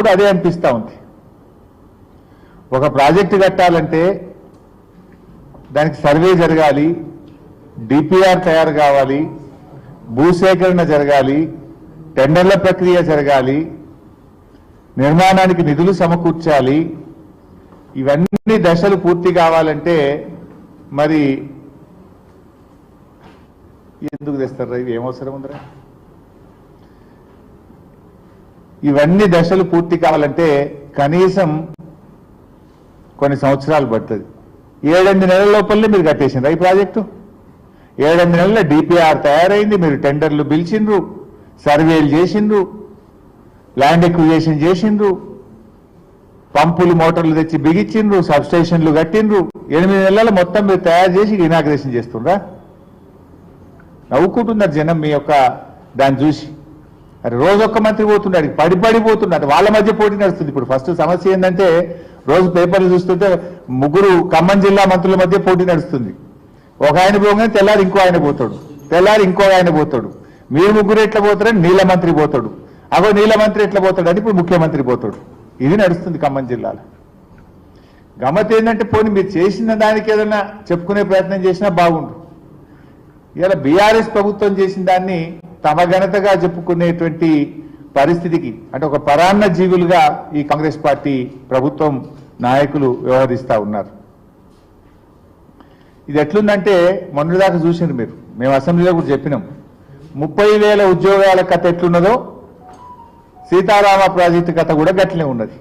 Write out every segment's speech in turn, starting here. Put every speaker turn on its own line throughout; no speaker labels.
కూడా అదే అనిపిస్తూ ఉంది. ఒక ప్రాజెక్టు కట్టాలంటే దానికి సర్వే జరగాలి డిపిఆర్ తయారు కావాలి భూసేకరణ జరగాలి టెండర్ల ప్రక్రియ జరగాలి నిర్మాణానికి నిధులు సమకూర్చాలి ఇవన్నీ దశలు పూర్తి కావాలంటే మరి ఎందుకు తెస్తారు ఇవి ఏమవసరం ఉందిరా? ఇవన్నీ దశలు పూర్తి కావాలంటే కనీసం కొన్ని సంవత్సరాలు పడుతుంది. ఏడెనిమిది నెలల లోపలనే మీరు కట్టేసింది ఈ ప్రాజెక్టు? ఏడెనిమిది నెలల డిపిఆర్ తయారైంది. మీరు టెండర్లు పిలిచిండ్రు. సర్వేలు చేసిండ్రు. ల్యాండ్ ఎక్విజేషన్ చేసిండ్రు. పంపులు మోటార్లు తెచ్చి బిగించిండ్రు. సబ్స్టేషన్లు కట్టిండ్రు. ఎనిమిది నెలల మొత్తం మీరు తయారు చేసి ఇనాగ్రేషన్ చేస్తుండ్రా? నవ్వుకుంటున్నారు జనం మీ యొక్క దాన్ని చూసి. అరే రోజు ఒక్క మంత్రి పోతున్నాడు పడి పడిపోతున్నాడు వాళ్ళ మధ్య పోటీ నడుస్తుంది. ఇప్పుడు ఫస్ట్ సమస్య ఏంటంటే రోజు పేపర్లు చూస్తుంటే ముగ్గురు ఖమ్మం జిల్లా మంత్రుల మధ్య పోటీ నడుస్తుంది. ఒక ఆయన పోగానే తెల్లారి ఇంకో ఆయన పోతాడు. తెల్లారి ఇంకో ఆయన పోతాడు. మీరు ముగ్గురు ఎట్లా పోతారని నీళ్ళ మంత్రి పోతాడు. అగో నీళ్ళ మంత్రి ఎట్లా పోతాడు అని ఇప్పుడు ముఖ్యమంత్రి పోతాడు. ఇది నడుస్తుంది ఖమ్మం జిల్లాలో. గమ్మత్ ఏంటంటే పోనీ మీరు చేసిన దానికి ఏదైనా చెప్పుకునే ప్రయత్నం చేసినా బాగుండు. ఇలా బీఆర్ఎస్ ప్రభుత్వం చేసిన దాన్ని తమ ఘనతగా చెప్పుకునేటువంటి పరిస్థితికి అంటే ఒక పరాన్న జీవులుగా ఈ కాంగ్రెస్ పార్టీ ప్రభుత్వం నాయకులు వ్యవహరిస్తూ ఉన్నారు. ఇది ఎట్లుందంటే మొన్నటిదాకా చూసిండ్రు మీరు. మేము అసెంబ్లీలో కూడా చెప్పినాం. ముప్పై వేల ఉద్యోగాల కథ ఎట్లున్నదో సీతారామ ప్రాజెక్టు కథ కూడా గట్లనే ఉన్నది.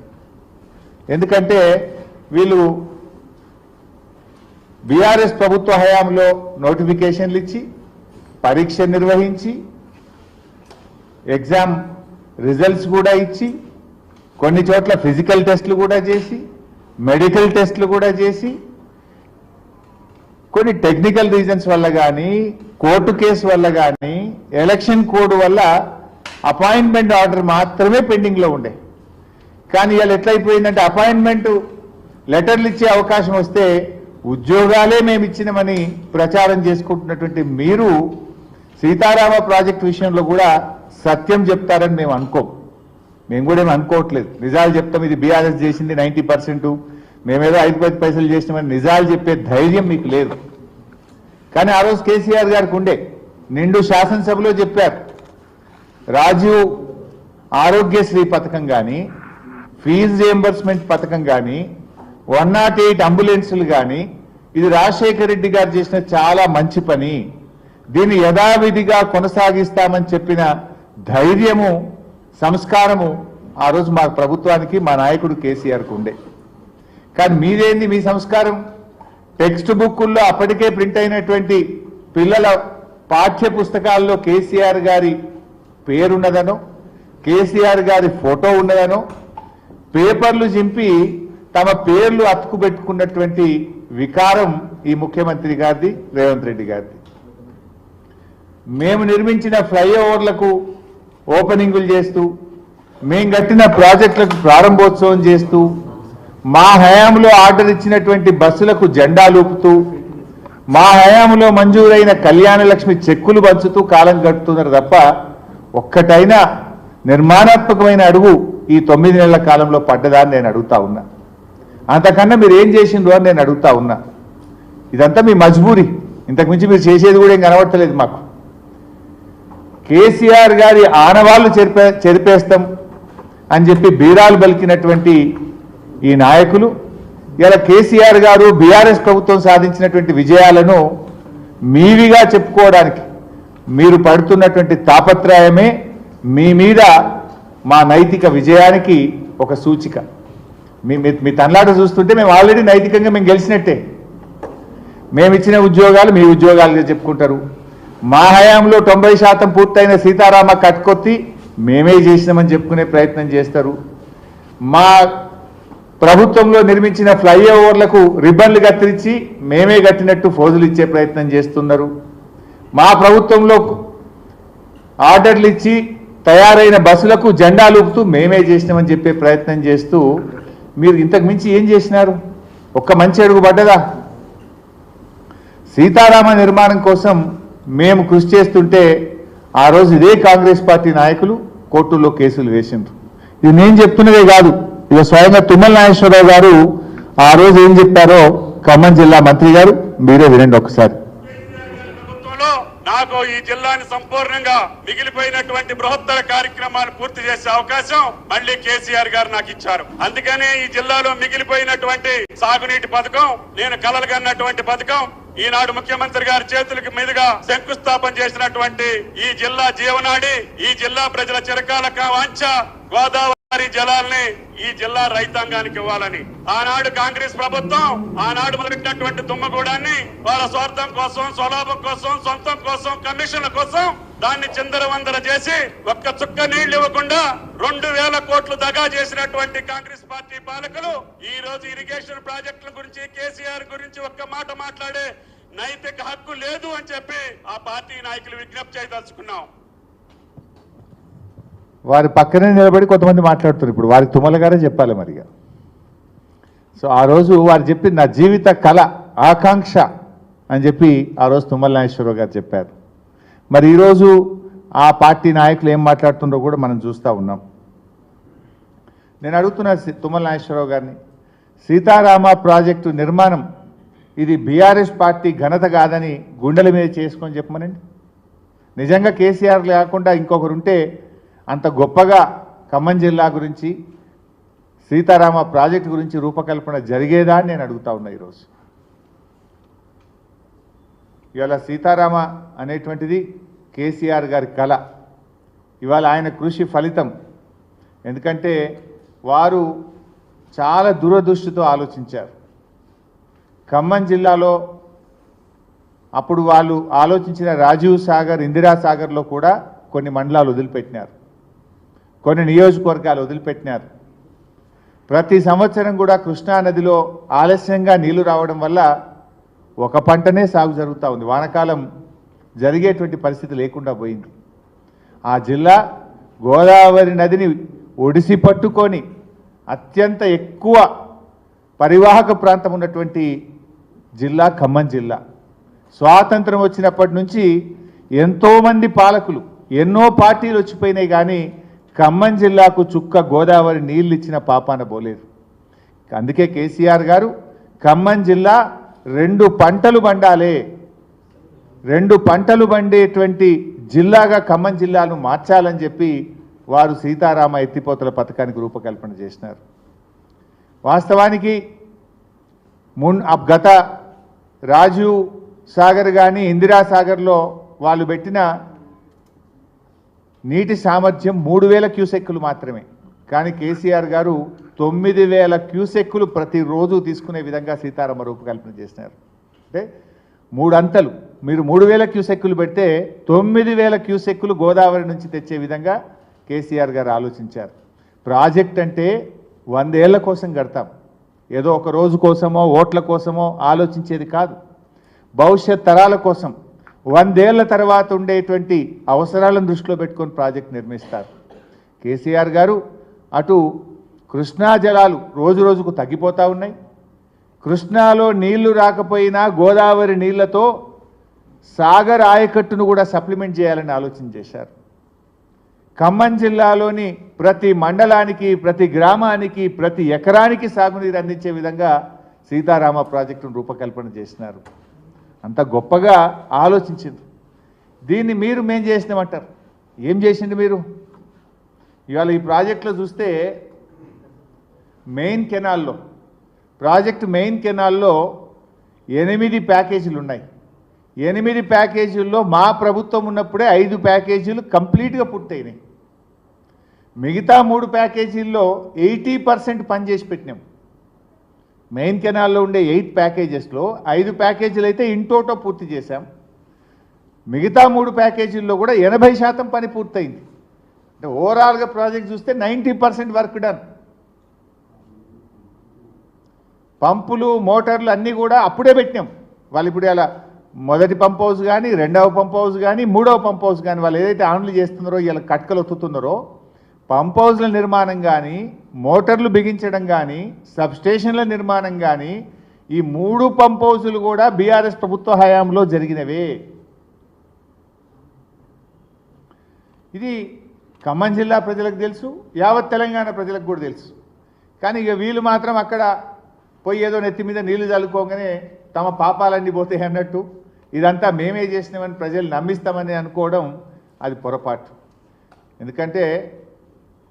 ఎందుకంటే వీళ్ళు బీఆర్ఎస్ ప్రభుత్వ హయాంలో నోటిఫికేషన్లు ఇచ్చి పరీక్ష నిర్వహించి ఎగ్జామ్ రిజల్ట్స్ కూడా ఇచ్చి కొన్ని చోట్ల ఫిజికల్ టెస్ట్లు కూడా చేసి మెడికల్ టెస్ట్లు కూడా చేసి కొన్ని టెక్నికల్ రీజన్స్ వల్ల కానీ కోర్టు కేసు వల్ల కానీ ఎలక్షన్ కోడ్ వల్ల అపాయింట్మెంట్ ఆర్డర్ మాత్రమే పెండింగ్లో ఉండే. కానీ ఇవాళ ఎట్లయిపోయిందంటే అపాయింట్మెంట్ లెటర్లు ఇచ్చే అవకాశం వస్తే ఉద్యోగాలే మేము ఇచ్చినామని ప్రచారం చేసుకుంటున్నటువంటి మీరు సీతారామ ప్రాజెక్ట్ విషయంలో కూడా సత్యం చెప్తారని మేము అనుకోం. మేము కూడా ఏమి అనుకోవట్లేదు. నిజాలు చెప్తాం ఇది బీఆర్ఎస్ చేసింది నైంటీ పర్సెంట్. మేమేదో ఐదు పది పైసలు చేసినామని నిజాలు చెప్పే ధైర్యం మీకు లేదు. కానీ ఆ రోజు కేసీఆర్ గారికి ఉండే. నిండు శాసనసభలో చెప్పారు. రాజీవ్ ఆరోగ్యశ్రీ పథకం కానీ ఫీజు రియంబర్స్మెంట్ పథకం కానీ వన్ నాట్ ఎయిట్ అంబులెన్సులు కానీ ఇది రాజశేఖర రెడ్డి గారు చేసిన చాలా మంచి పని. దీన్ని యథావిధిగా కొనసాగిస్తామని చెప్పిన ధైర్యము సంస్కారము ఆ రోజు మా ప్రభుత్వానికి మా నాయకుడు కేసీఆర్కు ఉండే. కానీ మీదేంది మీ సంస్కారం? టెక్స్ట్ బుక్కుల్లో అప్పటికే ప్రింట్ అయినటువంటి పిల్లల పాఠ్య పుస్తకాల్లో కేసీఆర్ గారి పేరున్నదనో కేసీఆర్ గారి ఫోటో ఉన్నదనో పేపర్లు చింపి తమ పేర్లు అతుకుపెట్టుకున్నటువంటి వికారం ఈ ముఖ్యమంత్రి గారిది రేవంత్ రెడ్డి గారిది. మేము నిర్మించిన ఫ్లైఓవర్లకు ఓపెనింగులు చేస్తూ మేము కట్టిన ప్రాజెక్టులకు ప్రారంభోత్సవం చేస్తూ మా హయాంలో ఆర్డర్ ఇచ్చినటువంటి బస్సులకు జెండా లూపుతూ మా హయాంలో మంజూరైన కళ్యాణ లక్ష్మి చెక్కులు పంచుతూ కాలం గడుపుతున్నారు తప్ప ఒక్కటైనా నిర్మాణాత్మకమైన అడుగు ఈ తొమ్మిది నెలల కాలంలో పడ్డదా అని నేను అడుగుతా ఉన్నా. అంతకన్నా మీరు ఏం చేసిండ్రు అని నేను అడుగుతా ఉన్నా. ఇదంతా మీ మజ్బూరి. ఇంతకుమించి మీరు చేసేది కూడా ఏం కనబడతలేదు మాకు. కేసీఆర్ గారి ఆనవాళ్ళు చెరిపే చెరిపేస్తాం అని చెప్పి బీరాలు బలికినటువంటి ఈ నాయకులు ఇలా కేసీఆర్ గారు బీఆర్ఎస్ ప్రభుత్వం సాధించినటువంటి విజయాలను మీవిగా చెప్పుకోవడానికి మీరు పడుతున్నటువంటి తాపత్రయమే మీ మీద మా నైతిక విజయానికి ఒక సూచిక. మీ మీ- మీ చూస్తుంటే మేము ఆల్రెడీ నైతికంగా మేము గెలిచినట్టే. మేము ఇచ్చిన ఉద్యోగాలు మీ ఉద్యోగాలుగా చెప్పుకుంటారు. మా హయాంలో తొంభై శాతం పూర్తయిన సీతారామ కట్కొత్తి మేమే చేసినామని చెప్పుకునే ప్రయత్నం చేస్తారు. మా ప్రభుత్వంలో నిర్మించిన ఫ్లైఓవర్లకు రిబ్బన్లు కత్తిరించి మేమే కట్టినట్టు ఫోజులు ఇచ్చే ప్రయత్నం చేస్తున్నారు. మా ప్రభుత్వంలో ఆర్డర్లు ఇచ్చి తయారైన బస్సులకు జెండాలు ఊపుతూ మేమే చేసినామని చెప్పే ప్రయత్నం చేస్తూ మీరు ఇంతకు మించి ఏం చేసినారు? ఒక్క మంచి అడుగు పడ్డదా? సీతారామ నిర్మాణం కోసం మేము కృషి చేస్తుంటే ఆ రోజు ఇదే కాంగ్రెస్ పార్టీ నాయకులు కోర్టుల్లో కేసులు వేసిండ్రు. ఇది నేను చెప్తున్నదే కాదు. ఇక స్వయంగా తుమ్మల నాగేశ్వరరావు గారు ఆ రోజు ఏం చెప్పారో ఖమ్మం జిల్లా మంత్రి గారు మీరే వినండి ఒకసారి.
ప్రభుత్వంలో నాకు ఈ జిల్లాని సంపూర్ణంగా మిగిలిపోయినటువంటి బృహత్తర కార్యక్రమాలు పూర్తి చేసే అవకాశం మళ్ళీ కేసీఆర్ గారు నాకు ఇచ్చారు. అందుకనే ఈ జిల్లాలో మిగిలిపోయినటువంటి సాగునీటి పథకం నేను కలలుగన్నటువంటి పథకం ఈనాడు ముఖ్యమంత్రి గారి చేతులకు మీదుగా శంకుస్థాపన చేసినటువంటి ఈ జిల్లా జీవనాడి ఈ జిల్లా ప్రజల చిరకాల కా- వాంఛ గోదావరి జలాల్ని ఈ జిల్లా రైతాంగానికి ఇవ్వాలని. ఆనాడు కాంగ్రెస్ ప్రభుత్వం ఆనాడు మొదలెట్టినటువంటి తుమ్మగూడాన్ని వాళ్ళ స్వార్థం కోసం స్వలాభం కోసం సొంతం కోసం కమిషన్ల కోసం దాన్ని చిందర వందర చేసి ఒక్క చుక్క నీళ్ళు ఇవ్వకుండా రెండు వేల కోట్లు దగా చేసినటువంటి కాంగ్రెస్ పార్టీ పాలకులు ఈ రోజు ఇరిగేషన్ ప్రాజెక్టుల గురించి కేసీఆర్ గురించి ఒక్క మాట మాట్లాడే నైతిక హక్కు లేదు అని చెప్పి ఆ పార్టీ నాయకులు విజ్ఞప్తి చేయదలుచుకున్నాం.
వారి పక్కనే నిలబడి కొంతమంది మాట్లాడుతున్నారు ఇప్పుడు. వారి తుమ్మల గారే చెప్పాలి మరిగా. సో ఆ రోజు వారు చెప్పింది నా జీవిత కళ ఆకాంక్ష అని చెప్పి ఆ రోజు తుమ్మల నాగేశ్వరరావు గారు చెప్పారు. మరి ఈరోజు ఆ పార్టీ నాయకులు ఏం మాట్లాడుతుండో కూడా మనం చూస్తూ ఉన్నాం. నేను అడుగుతున్నా సి- తుమ్మల నాగేశ్వరరావు గారిని సీతారామ ప్రాజెక్టు నిర్మాణం ఇది బీఆర్ఎస్ పార్టీ ఘనత కాదని గుండెల మీద చేసుకొని చెప్పమనండి. నిజంగా కేసీఆర్ లేకుండా ఇంకొకరు ఉంటే అంత గొప్పగా ఖమ్మం జిల్లా గురించి సీతారామ ప్రాజెక్టు గురించి రూపకల్పన జరిగేదా అని నేను అడుగుతా ఉన్నా ఈరోజు. ఇవాళ సీతారామ అనేటువంటిది కేసీఆర్ గారి కళ. ఇవాళ ఆయన కృషి ఫలితం. ఎందుకంటే వారు చాలా దూరదృష్టితో ఆలోచించారు. ఖమ్మం జిల్లాలో అప్పుడు వాళ్ళు ఆలోచించిన రాజీవ్ సాగర్ ఇందిరా సాగర్లో కూడా కొన్ని మండలాలు వదిలిపెట్టినారు. కొన్ని నియోజకవర్గాలు వదిలిపెట్టినారు. ప్రతి సంవత్సరం కూడా కృష్ణా నదిలో ఆలస్యంగా నీళ్ళు రావడం వల్ల ఒక పంటనే సాగు జరుగుతూ ఉంది. వానకాలం జరిగేటువంటి పరిస్థితి లేకుండా పోయింది. ఆ జిల్లా గోదావరి నదిని ఒడిసి పట్టుకొని అత్యంత ఎక్కువ పరివాహక ప్రాంతం ఉన్నటువంటి జిల్లా ఖమ్మం జిల్లా. స్వాతంత్రం వచ్చినప్పటి నుంచి ఎంతోమంది పాలకులు ఎన్నో పార్టీలు వచ్చిపోయినాయి కానీ ఖమ్మం జిల్లాకు చుక్క గోదావరి నీళ్ళు ఇచ్చిన పాపాన పోలేదు. అందుకే కేసీఆర్ గారు ఖమ్మం జిల్లా రెండు పంటలు పండాలి. రెండు పంటలు పండేటువంటి జిల్లాగా ఖమ్మం జిల్లాను మార్చాలని చెప్పి వారు సీతారామ ఎత్తిపోతల పథకానికి రూపకల్పన చేసినారు. వాస్తవానికి మున్ గత రాజీవ్ సాగర్ కానీ ఇందిరా సాగర్లో వాళ్ళు పెట్టిన నీటి సామర్థ్యం మూడు వేల క్యూసెక్కులు మాత్రమే. కానీ కేసీఆర్ గారు తొమ్మిది వేల క్యూసెక్కులు ప్రతిరోజు తీసుకునే విధంగా సీతారామ రూపకల్పన చేసినారు. అంటే మూడు అంతలు మీరు మూడు వేల క్యూసెక్కులు పెడితే తొమ్మిది వేల క్యూసెక్కులు గోదావరి నుంచి తెచ్చే విధంగా కేసీఆర్ గారు ఆలోచించారు. ప్రాజెక్ట్ అంటే వందేళ్ళ కోసం కడతాం. ఏదో ఒక రోజు కోసమో ఓట్ల కోసమో ఆలోచించేది కాదు. భవిష్యత్ తరాల కోసం వందేళ్ళ తర్వాత ఉండేటువంటి అవసరాలను దృష్టిలో పెట్టుకొని ప్రాజెక్ట్ నిర్మిస్తారు. కేసీఆర్ గారు అటు కృష్ణా జలాలు రోజు రోజుకు తగ్గిపోతూ ఉన్నాయి. కృష్ణాలో నీళ్ళు రాకపోయినా గోదావరి నీళ్ళతో సాగర్ ఆయకట్టును కూడా సప్లిమెంట్ చేయాలని ఆలోచన చేశారు. ఖమ్మం జిల్లాలోని ప్రతి మండలానికి ప్రతి గ్రామానికి ప్రతి ఎకరానికి సాగునీరు అందించే విధంగా సీతారామ ప్రాజెక్టును రూపకల్పన చేసినారు. అంత గొప్పగా ఆలోచించింది. దీన్ని మీరు మేం చేసినామంటారు. ఏం చేసింది మీరు? ఇవాళ ఈ ప్రాజెక్టులో చూస్తే మెయిన్ కెనాల్లో ప్రాజెక్ట్ మెయిన్ కెనాల్లో ఎనిమిది ప్యాకేజీలు ఉన్నాయి. ఎనిమిది ప్యాకేజీల్లో మా ప్రభుత్వం ఉన్నప్పుడే ఐదు ప్యాకేజీలు కంప్లీట్గా పూర్తయినాయి. మిగతా మూడు ప్యాకేజీల్లో ఎయిటీ పర్సెంట్ పనిచేసి పెట్టినాం. మెయిన్ కెనాల్లో ఉండే ఎయిట్ ప్యాకేజెస్లో ఐదు ప్యాకేజీలు అయితే ఇంటోటో పూర్తి చేశాం. మిగతా మూడు ప్యాకేజీల్లో కూడా ఎనభై శాతం పని పూర్తయింది. అంటే ఓవరాల్గా ప్రాజెక్ట్ చూస్తే నైంటీ పర్సెంట్ వర్క్ డన్. పంపులు మోటార్లు అన్నీ కూడా అప్పుడే పెట్టినాం. వాళ్ళు ఇప్పుడు అలా మొదటి పంప్ హౌస్ కానీ రెండవ పంప్ హౌస్ కానీ మూడవ పంప్ హౌస్ కానీ వాళ్ళు ఏదైతే ఆన్లు చేస్తున్నారో ఇలా కట్కలు ఒత్తుతున్నారో పంప్ హౌస్ల నిర్మాణం కానీ మోటార్లు బిగించడం కానీ సబ్స్టేషన్ల నిర్మాణం కానీ ఈ మూడు పంప్ హౌసులు కూడా బీఆర్ఎస్ ప్రభుత్వ హయాంలో జరిగినవే. ఇది ఖమ్మం జిల్లా ప్రజలకు తెలుసు యావత్ తెలంగాణ ప్రజలకు కూడా తెలుసు. కానీ ఇక వీళ్ళు మాత్రం అక్కడ పోయి ఏదో నెత్తి మీద నీళ్ళు చల్లుకోగానే తమ పాపాలన్నీ పోతాయి అన్నట్టు. ఇదంతా మేమే చేసినామని ప్రజలు నమ్మిస్తామని అనుకోవడం అది పొరపాటు. ఎందుకంటే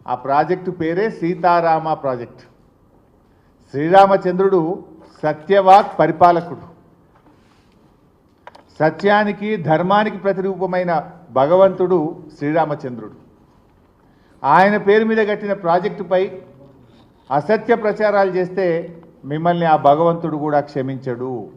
ఆ ప్రాజెక్టు పేరే సీతారామ ప్రాజెక్ట్. శ్రీరామచంద్రుడు సత్యవాక్ పరిపాలకుడు. సత్యానికి ధర్మానికి ప్రతిరూపమైన భగవంతుడు శ్రీరామచంద్రుడు. ఆయన పేరు మీద కట్టిన ప్రాజెక్టుపై అసత్య ప్రచారాలు చేస్తే మిమ్మల్ని ఆ భగవంతుడు కూడా క్షమించడు.